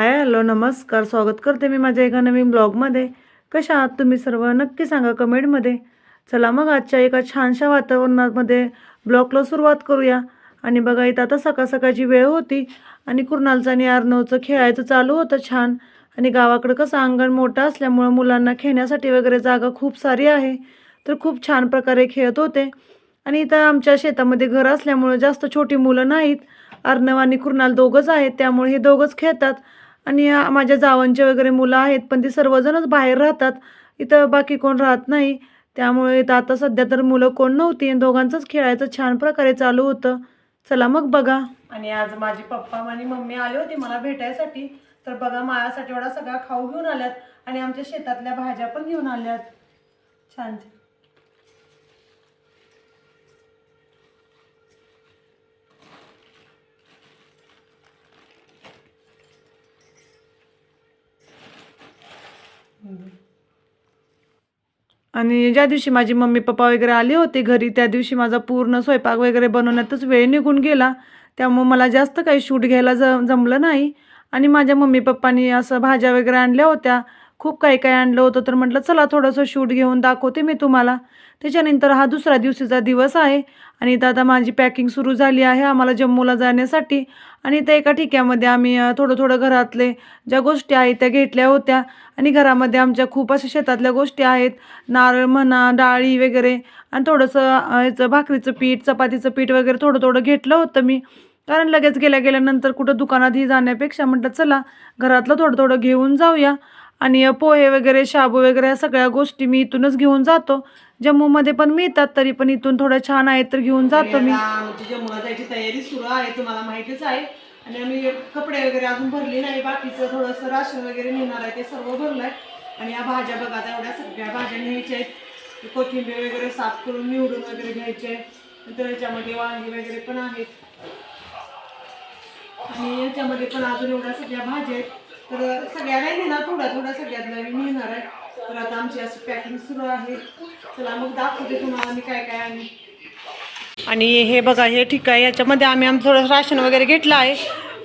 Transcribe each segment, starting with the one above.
Hi hello नमस्कार. स्वागत करते मी माझ्या एका नवीन ब्लॉगमध्ये. कशा आहात तुम्ही सर्व? नक्की सांगा कमेंटमध्ये. चला मग आजच्या एका छानशा वातावरणामध्ये ब्लॉगला सुरुवात करूया. आणि बघा इथं आता सकाळ सकाळची वेळ होती आणि कुर्नालचं आणि अर्नवचं खेळायचं चालू होतं छान. आणि गावाकडं कसं अंगण मोठं असल्यामुळं मुलांना खेळण्यासाठी वगैरे जागा खूप सारी आहे. तर खूप छान प्रकारे खेळत होते. आणि इथं आमच्या शेतामध्ये घर असल्यामुळं जास्त छोटी मुलं नाहीत. अर्णव आणि कुर्नाल दोघंच आहेत त्यामुळे हे दोघंच खेळतात. आणि माझ्या जावांचे वगैरे मुलं आहेत पण ती सर्वजणच बाहेर राहतात. इथं बाकी कोण राहत नाही. त्यामुळे इथं आता सध्या तर मुलं कोण नव्हती आणि दोघांचंच खेळायचं छान प्रकारे चालू होतं. चला मग बघा. आणि आज माझी पप्पा आणि मम्मी आले होते मला भेटायसाठी. तर बघा माझ्यासाठी एवढा सगळा खाऊ घेऊन आल्यात आणि आमच्या शेतातल्या भाज्या पण घेऊन आल्यात. छान छान. आणि ज्या दिवशी माझी मम्मी पप्पा वगैरे आले होते घरी त्या दिवशी माझा पूर्ण स्वयंपाक वगैरे बनवण्यातच वेळ निघून गेला. त्यामुळं मला जास्त काही शूट घ्यायला ज जमलं नाही. आणि माझ्या मम्मी पप्पानी असं भाज्या वगैरे आणल्या होत्या. खूप काही काही आणलं होतं तर म्हटलं चला थोडंसं शूट घेऊन दाखवते मी तुम्हाला. त्याच्यानंतर हा दुसरा दिवशीचा दिवस आहे आणि इथं आता माझी पॅकिंग सुरू झाली आहे आम्हाला जम्मूला जाण्यासाठी. आणि त्या एका ठिक्यामध्ये आम्ही थोडं थोडं घरातले ज्या गोष्टी आहेत त्या घेतल्या होत्या. आणि घरामध्ये आमच्या खूप अशा शेतातल्या गोष्टी आहेत. नारळ म्हणा डाळी वगैरे. आणि थोडंसं याचं भाकरीचं पीठ चपातीचं पीठ वगैरे थोडं थोडं घेतलं होतं मी. कारण लगेच गेल्या गेल्यानंतर कुठं दुकानातही जाण्यापेक्षा म्हटलं चला घरातलं थोडं थोडं घेऊन जाऊया. आणि पोहे वगैरे शाबू वगैरे या सगळ्या गोष्टी मी इथूनच घेऊन जातो. जम्मूमध्ये पण मिळतात तरी पण इथून थोडं छान आहेत तर घेऊन जातो मी. जम्मूला जायची तयारी सुरू आहे तुम्हाला माहितीच आहे. आणि आम्ही कपडे वगैरे अजून भरले नाही बाकीचं थोडंसं राशन वगैरे नेणार आहे ते सर्व भरलं आहे आणि या भाज्या बघा आता एवढ्या सगळ्या भाज्या न्यायच्या आहेत. कोथिंबीर वगैरे साफ करून निवडून वगैरे घ्यायचे आहे नंतर याच्यामध्ये वांगी वगैरे पण आहेत. आणि याच्यामध्ये पण अजून एवढ्या सगळ्या भाज्या आहेत. तर सगळ्यांना नेणार थोड्या थोड्या मी नेणार आहे. तर आता आमची अशी पॅकिंग सुरू आहे. चला मग दाखवते तुम्हाला मी काय काय आणि. आणि हे बघा हे ठीक आहे. याच्यामध्ये आम्ही आम थोडं राशन वगैरे घेतलं आहे.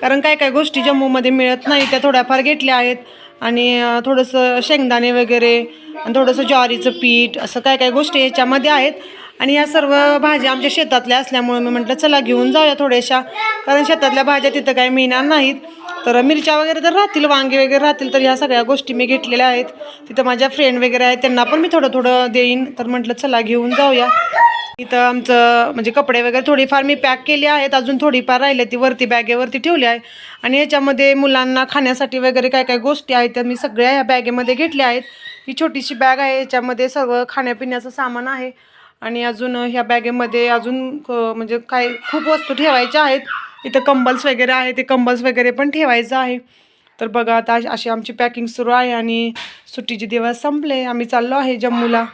कारण काय काय गोष्टी जम्मूमध्ये मिळत नाही त्या थोड्याफार घेतल्या आहेत. आणि थोडंसं शेंगदाणे वगैरे आणि थोडंसं ज्वारीचं पीठ असं काय काय गोष्टी याच्यामध्ये आहेत. आणि या सर्व भाज्या आमच्या शेतातल्या असल्यामुळे मी म्हटलं चला घेऊन जाऊया थोड्याशा. कारण शेतातल्या भाज्या तिथं काही मिळणार नाहीत. तर मिरच्या वगैरे तर राहतील वांगे वगैरे राहतील तर ह्या सगळ्या गोष्टी मी घेतलेल्या आहेत. तिथं माझ्या फ्रेंड वगैरे आहेत त्यांना पण मी थोडं थोडं देईन. तर म्हटलं चला घेऊन जाऊया. इथं आमचं म्हणजे कपडे वगैरे थोडीफार मी पॅक केली आहेत. अजून थोडीफार राहिले ती वरती बॅगेवरती ठेवली आहे आणि याच्यामध्ये मुलांना खाण्यासाठी वगैरे काय काय गोष्टी आहेत त्या मी सगळ्या ह्या बॅगेमध्ये घेतल्या आहेत. ही छोटीशी बॅग आहे याच्यामध्ये सर्व खाण्यापिण्याचं सामान आहे. आणि अजून ह्या बॅगेमध्ये अजून म्हणजे काय खूप वस्तू ठेवायच्या आहेत. इथं कंबल्स वगैरे आहे ते कंबल्स वगैरे पण ठेवायचं आहे. तर बघा आता अशी- आमची पॅकिंग सुरू आहे आणि सुट्टीचे दिवस संपले. आम्ही चाललो आहे जम्मूला.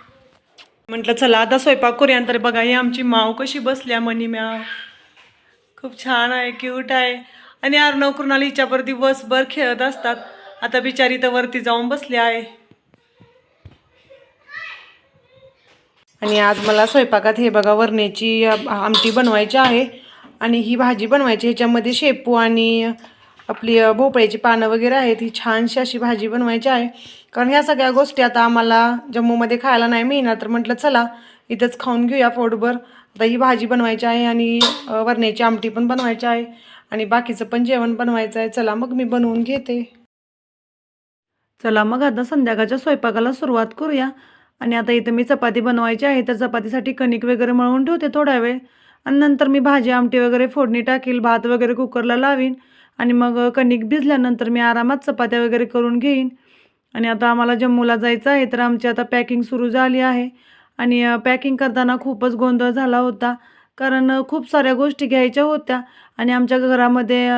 म्हटलं चला आता स्वयंपाक करूया. तर बघा ही आमची माव कशी बसल्या मनी म्याव. खूप छान आहे क्यूट आहे. आणि अर्णव कृणाल हिच्यावर दिवसभर खेळत असतात. आता बिचारी तर वरती जाऊन बसली आहे. आणि आज मला स्वयंपाकात हे बघा वरण्याची आमटी बनवायची आहे. आणि ही भाजी बनवायची ह्याच्यामध्ये शेपू आणि आपली भोपळ्याची पानं वगैरे आहेत ही छानशी अशी भाजी बनवायची आहे. कारण ह्या सगळ्या गोष्टी आता आम्हाला जम्मूमध्ये खायला नाही मिळणार तर म्हटलं चला इथंच खाऊन घेऊया पोटभर. आता ही भाजी बनवायची आहे आणि वरण्याची आमटी पण बनवायची आहे आणि बाकीचं पण जेवण बनवायचं आहे. चला मग मी बनवून घेते. चला मग आता संध्याकाळच्या स्वयंपाकाला सुरुवात करूया. आणि आता इथं मी चपाती बनवायची आहे तर चपातीसाठी कणिक वगैरे मळवून ठेवते थोडा वेळ. आणि नंतर मी भाजी आमटी वगैरे फोडणी टाकील भात वगैरे कुकरला लावीन आणि मग कणिक भिजल्यानंतर मी आरामात चपात्या वगैरे करून घेईन. आणि आता आम्हाला जम्मूला जायचं आहे तर आमची आता पॅकिंग सुरू झाली आहे. आणि पॅकिंग करताना खूपच गोंधळ झाला होता कारण खूप साऱ्या गोष्टी घ्यायच्या होत्या. आणि आमच्या घरामध्ये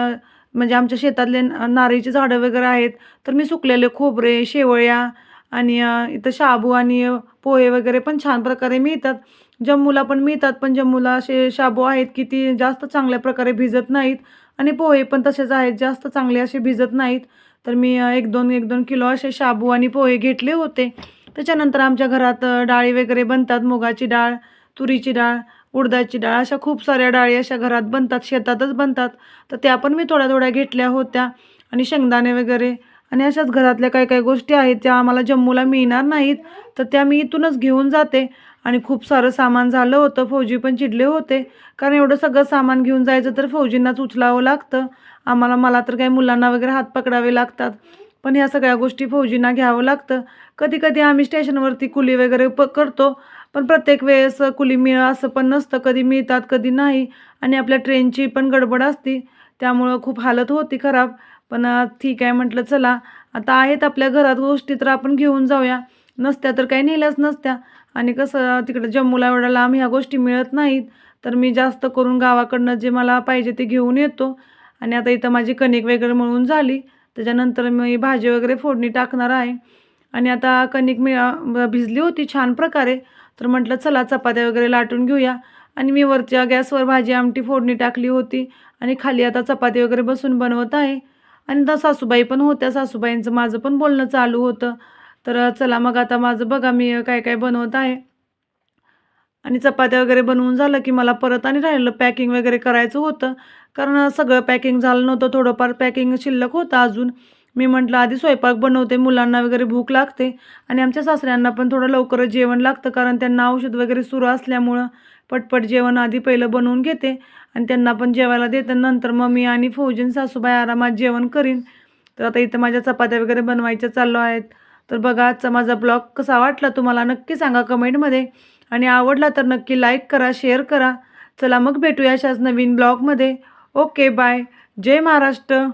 म्हणजे आमच्या शेतातले न- नारळीची झाडं वगैरे आहेत तर मी सुकलेले खोबरे शेवळ्या आणि इथं शाबू आणि पोहे वगैरे पण छान प्रकारे मिळतात. जम्मूला पण मिळतात पण जम्मूला असे शाबू आहेत की ती जास्त चांगल्या प्रकारे भिजत नाहीत आणि पोहे पण तसेच आहेत जास्त चांगले असे भिजत नाहीत. तर मी एक दोन एक दोन किलो असे शाबू आणि पोहे घेतले होते. त्याच्यानंतर आमच्या घरात डाळी वगैरे बनतात मुगाची डाळ तुरीची डाळ उडदाची डाळ अशा खूप साऱ्या डाळी अशा घरात बनतात शेतातच बनतात. तर त्या पण मी थोड्या थोड्या घेतल्या होत्या आणि शेंगदाणे वगैरे आणि अशाच घरातल्या काही काही गोष्टी आहेत त्या आम्हाला जम्मूला मिळणार नाहीत तर त्या मी इथूनच घेऊन जाते. आणि खूप सारं सामान झालं होतं. फौजी पण चिडले होते. कारण एवढं सगळं सामान घेऊन जायचं तर फौजींनाच उचलावं लागतं. आम्हाला मला तर काही मुलांना वगैरे हात पकडावे लागतात. पण ह्या सगळ्या गोष्टी फौजींना घ्यावं लागतं. कधी कधी आम्ही स्टेशनवरती कुली वगैरे प करतो. पण प्रत्येक वेळेस कुली मिळ असं पण नसतं. कधी मिळतात कधी नाही. आणि आपल्या ट्रेनची पण गडबड असती. त्यामुळं खूप हालत होती खराब. पण ठीक आहे म्हटलं चला. आता आहेत आपल्या घरात गोष्टी तर आपण घेऊन जाऊया. नसत्या तर काही नेल्याच नसत्या. आणि कसं तिकडं जम्मूला एवढ्या लांब ह्या गोष्टी मिळत नाहीत. तर मी जास्त करून गावाकडनं जे मला पाहिजे ते घेऊन येतो. आणि आता इथं माझी कणिक वगैरे मळून झाली. त्याच्यानंतर मी भाजी वगैरे फोडणी टाकणार आहे. आणि आता कणिक मी भिजली होती छान प्रकारे. तर म्हटलं चला चपात्या वगैरे लाटून घेऊया. आणि मी वरच्या गॅसवर भाजी आमटी फोडणी टाकली होती. आणि खाली आता चपाती वगैरे बसून बनवत आहे. आणि आता सासूबाई पण होत्या. सासूबाईंचं माझं पण बोलणं चालू होतं. तर चला मग आता माझं बघा मी काय काय बनवत आहे. आणि चपात्या वगैरे बनवून झालं की मला परत आणि राहिलं पॅकिंग वगैरे करायचं होतं. कारण सगळं पॅकिंग झालं नव्हतं थोडंफार पॅकिंग शिल्लक होतं अजून. मी म्हटलं आधी स्वयंपाक बनवते मुलांना वगैरे भूक लागते. आणि आमच्या सासऱ्यांना पण थोडं लवकरच जेवण लागतं कारण त्यांना औषध वगैरे सुरू असल्यामुळं पटपट जेवण आधी पहिलं बनवून घेते. आणि त्यांना पण जेवायला देते. नंतर मग मी आणि फौजीन सासूबाई आरामात जेवण करीन. तर आता इथं माझ्या चपात्या वगैरे बनवायच्या चाललो आहेत. तर बघा आजचा माझा ब्लॉग कसा वाटला तुम्हाला नक्की सांगा कमेंटमध्ये. आणि आवडला तर नक्की लाईक करा शेअर करा. चला मग भेटूया अशाच नवीन ब्लॉगमध्ये. ओके बाय जय महाराष्ट्र.